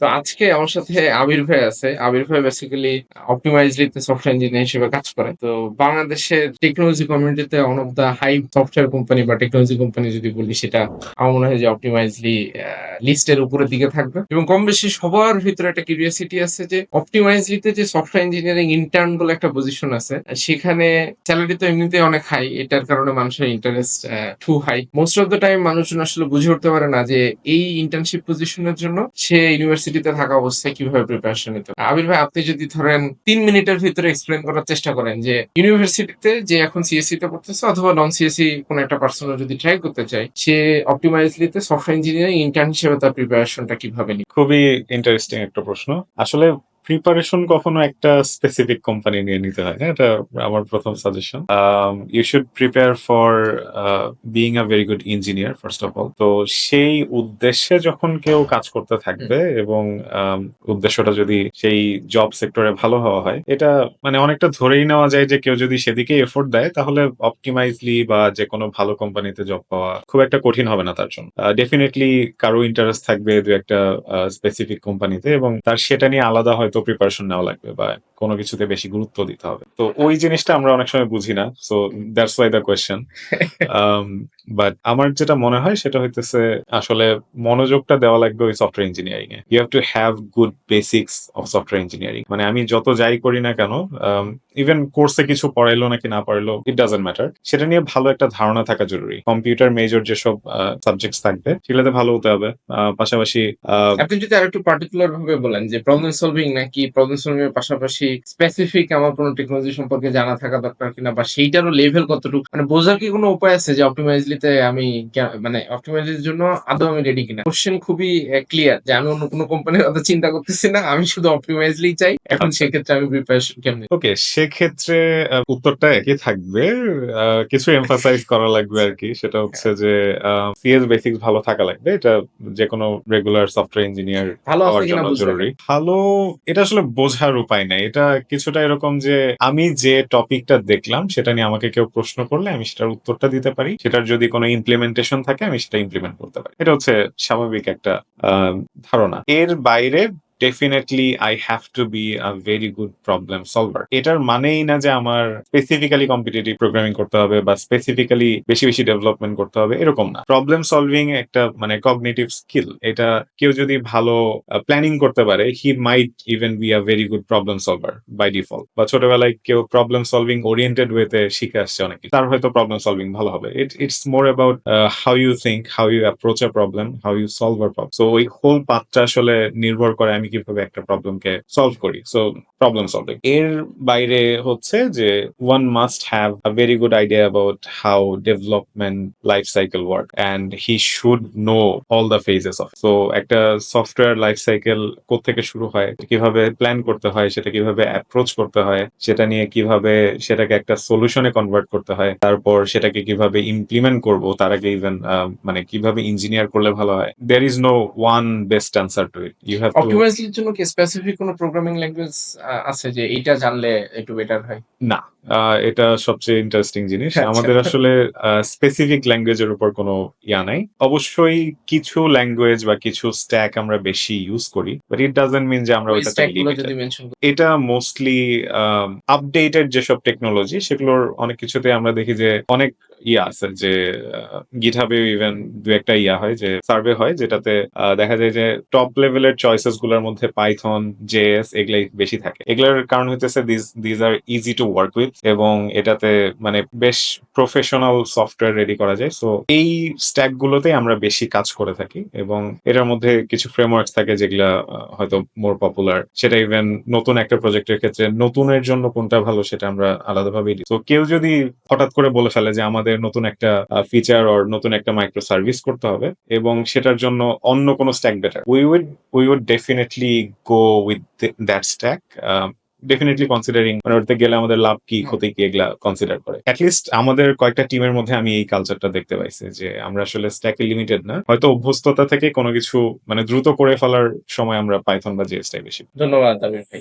তো আজকে আমার সাথে আবির ভাই আছে। আবির ভাই বেসিক্যালি অপটিমাইজলিতে সফটওয়্যার ইঞ্জিনিয়ার হিসেবে কাজ করে। তো বাংলাদেশের টেকনোলজি কমিউনিটিতে one of the high software company বা টেকনোলজি কোম্পানি যদি বলি, সেটা আমার মনে হয় যে অপটিমাইজলি লিস্টের উপরের দিকে থাকবে। এবং কম বেশি সবার ভিতরে একটা কিউরিয়াসিটি আছে যে অপটিমাইজলিতে যে সফটওয়্যার ইঞ্জিনিয়ারিং ইন্টার্ন বলে একটা পজিশন আছে, সেখানে স্যালারি তো এমনিতে অনেক হাই এটার কারণে মানুষের interest to high most of the time মানুষজন আসলে বুঝে উঠতে পারে না যে এই ইন্টার্নশিপ পজিশনের জন্য সে ইউনিভার্সিটিতে থাকা অবস্থায় কীভাবে প্রিপারেশন নিতে। আবির ভাই, আপনি যদি ধরেন তিন মিনিটের ভিতরে এক্সপ্লেন করার চেষ্টা করেন যে ইউনিভার্সিটিতে যে এখন সিএসসি তে পড়তেছে অথবা নন সিএসসি কোন একটা পার্সোনাল যদি ট্রাই করতে চায়, সে অপটিমাইজলিতে সফটওয়্যার ইঞ্জিনিয়ারিং ইন্টার্ন হিসেবে তার প্রিপারেশনটা কীভাবে নিবে খুবই ইন্টারেস্টিং একটা প্রশ্ন আসলে প্রিপারেশন কখনো একটা স্পেসিফিক কোম্পানি নিয়ে নিতে হয় না এটা আমার প্রথম suggestion you should prepare for being a very good engineer first of all তো সেই উদ্দেশ্যে যখন কেউ কাজ করতে থাকবে এবং um, উদ্দেশ্যটা যদি সেই জব সেক্টরে ভালো হওয়া হয় এটা মানে অনেকটা ধরেই নেওয়া যায় যে কেউ যদি সেদিকে এফোর্ট দেয় তাহলে অপটিমাইজলি বা যে কোনো ভালো কোম্পানিতে জব পাওয়া খুব একটা কঠিন হবে না তার জন্য। ডেফিনেটলি কারও ইন্টারেস্ট থাকবে দু একটা স্পেসিফিক কোম্পানিতে এবং তার সেটা নিয়ে আলাদা হয়তো প্রিপারেশন নেওয়া লাগবে বা কোনো কিছুতে বেশি গুরুত্ব দিতে হবে। তো ওই জিনিসটা আমরা অনেক সময় বুঝি না so that's why the question but আমার যেটা মনে হয় সেটা হইতেছে আসলে মনোযোগটা দেওয়া লাগবে ওই software engineering A you have to have good basics of software engineering মানে আমি যত যাই করি না কেন ইভেন কোর্সে কিছু পড়াইলো নাকি না পড়াইলো ইট ডাজেন্ট ম্যাটার সেটা নিয়ে ভালো একটা ধারণা থাকা জরুরি। কম্পিউটার মেজর যেসব সাবজেক্টস থাকবে সেগুলোতে ভালো হতে হবে। আহ, পাশাপাশি আপনি যদি আরেকটু পার্টিকুলার ভাবে বলেন যে প্রবলেম সলভিং নাকি প্রবলেম সলভিং এর পাশাপাশি স্পেসিফিক আমার কোনো টেকনোলজি সম্পর্কে জানা থাকা দরকার কিনা বা সেইটারও লেভেল কতটুকু? মানে বোঝার কি কোনো উপায় আছে যে অপটিমাইজলিতে আমি মানে অপটিমাইজলির জন্য আদৌ আমি রেডি কিনা? কোশ্চেন খুবই ক্লিয়ার যে আমি অন্য কোনো কোম্পানির কথা চিন্তা করতেছি না আমি শুধু অপটিমাইজলি চাই। এখন। সেক্ষেত্রে আমি প্রিপারেশন কেমনে? ওকে সেক্ষেত্রে উত্তরটা একই থাকবে। কিছু এমফাসাইজ করা লাগবে আর কি। সেটা হচ্ছে যে সিএস বেসিক্স ভালো থাকা লাগবে। এটা যে কোনো রেগুলার সফটওয়্যার ইঞ্জিনিয়ার ভালো আছে কিনা জরুরি। ভালো এটা আসলে বোঝার উপায় নাই। এটা কিছুটা এরকম যে আমি যে টপিকটা দেখলাম, সেটা নিয়ে আমাকে কেউ প্রশ্ন করলে আমি সেটার উত্তরটা দিতে পারি। সেটার যদি কোনো ইমপ্লিমেন্টেশন থাকে, আমি সেটা ইমপ্লিমেন্ট করতে পারি। এটা হচ্ছে স্বাভাবিক একটা ধারণা। এর বাইরে definitely I have to be a very good problem solver এটার মানেই না যে আমার স্পেসিফিক্যালি কম্পিটিটিভ প্রোগ্রামিং করতে হবে বা স্পেসিফিক্যালি বেশি বেশি ডেভেলপমেন্ট করতে হবে, এরকম না। প্রবলেম সলভিং একটা মানে কগনিটিভ স্কিল এটা কেউ যদি ভালো প্ল্যানিং করতে পারে he might even be a very good problem solver by default বা ছোটবেলায় কেউ প্রবলেম সলভিং ওরিয়েন্টেড ওয়েতে শিখে আসছে অনেক। তার হয়তো প্রবলেম সলভিং ভালো হবে। It it's more about how you think how you approach a problem how you solve a problem so ওই হোল পাথটা আসলে নির্ভর করে আমি কীভাবে একটা প্রবলেমকে সলভ করি? সো প্রবলেম সলভিং এর বাইরে হচ্ছে যে one must have a very good idea about how development life cycle work and he should know all the phases of so একটা সফটওয়্যার লাইফ সাইকেল থেকে শুরু হয়? কীভাবে প্ল্যান করতে হয়? সেটা কীভাবে অ্যাপ্রোচ করতে হয়? সেটা নিয়ে কীভাবে সেটাকে একটা সলিউশনে কনভার্ট করতে হয়? তারপর সেটাকে কীভাবে ইমপ্লিমেন্ট করব? তার আগে ইভেন মানে কীভাবে ইঞ্জিনিয়ার করলে ভালো হয়? There is no one best answer to it you have অপটিমাইজলির জন্য কি স্পেসিফিক কোনো প্রোগ্রামিং ল্যাঙ্গুয়েজ আছে যে এটা জানলে একটু বেটার হয়? না। এটা সবচেয়ে ইন্টারেস্টিং জিনিস। আচ্ছা। আমাদের আসলে স্পেসিফিক ল্যাঙ্গুয়েজের উপর কোনো ইয়া নাই। অবশ্যই কিছু ল্যাঙ্গুয়েজ বা কিছু স্ট্যাক আমরা বেশি ইউজ করি বাট ইট ডাজেন্ট মিন যে আমরা ওই ওইটাতে স্ট্যাকগুলো limited। যদি মেনশন এটা মোস্টলি আপডেটেড যেসব টেকনোলজি সেগুলোর অনেক কিছুতে আমরা দেখি যে অনেক ইয়া আছে যে গিটহাবে ইভেন দু একটা ইয়া হয় যে সার্ভে হয় যেটাতে দেখা যায় যে টপ লেভেলের চয়েসেসগুলোর মধ্যে পাইথন জেএস এগুলাই বেশি থাকে। এগুলোর কারণ হইতেছে this these are easy to work with এবং এটাতে মানে বেশ প্রফেশনাল সফটওয়্যার রেডি করা যায়। সো এই স্ট্যাক গুলোতে আমরা বেশি কাজ করে থাকি এবং এটার মধ্যে কিছু ফ্রেমওয়ার্ক থাকে যেগুলা হয়তো মোর পপুলার সেটা ইভেন নতুন একটা প্রজেক্টের ক্ষেত্রে নতুনের জন্য কোনটা ভালো সেটা আমরা আলাদাভাবেই দিই। তো কেউ যদি হঠাৎ করে বলে ফেলে যে আমাদের নতুন একটা ফিচার অর নতুন একটা মাইক্রো সার্ভিস করতে হবে এবং সেটার জন্য অন্য কোনো stack better we would we would definitely go with that stack definitely considering মানে ওটাতে গেলে আমাদের লাভ কি ক্ষতি কি এগুলা কনসিডার করে। অ্যাটলিস্ট আমাদের কয়েকটা টিমের মধ্যে আমি এই কালচারটা দেখতে পাইছি যে আমরা আসলে স্ট্যাকে লিমিটেড না। হয়তো অভ্যস্ততা থেকে কোনো কিছু মানে দ্রুত করে ফেলার সময় আমরা পাইথন বা জিএসটাই বেশি। ধন্যবাদ আবির ভাই।